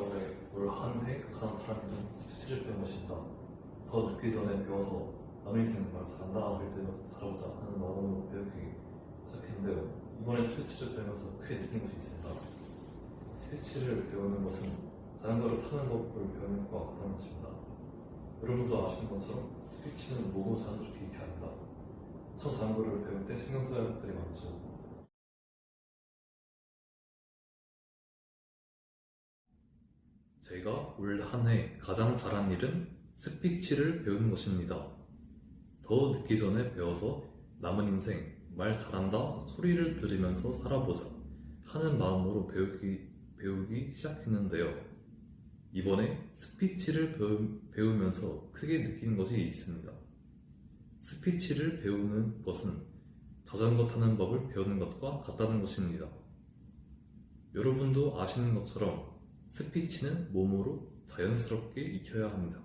올해 올한해 가장 잘하는 스피치를 배운 것입니다. 더 늦기 전에 배워서 남의 인생 정말 잘한다 할 때는 잘하고자 하는 마음으로 배우기 시작했는데요. 이번에 스피치를 배우면서 크게 느낀 것이 있습니다. 스피치를 배우는 것은 자전거를 타는 법을 배우는 것과 같다는 것입니다. 여러분도 아시는 것처럼 스피치는 모두 자연스럽게 익혀야 합니다. 첫 자전거를 배울 때 신경 써야 할 것들이 많죠. 제가 올 한 해 가장 잘한 일은 스피치를 배우는 것입니다. 더 늦기 전에 배워서 남은 인생 말 잘한다 소리를 들으면서 살아보자 하는 마음으로 배우기, 배우기 시작했는데요. 이번에 스피치를 배우, 배우면서 크게 느낀 것이 있습니다. 스피치를 배우는 것은 자전거 타는 법을 배우는 것과 같다는 것입니다. 여러분도 아시는 것처럼 스피치는 몸으로 자연스럽게 익혀야 합니다.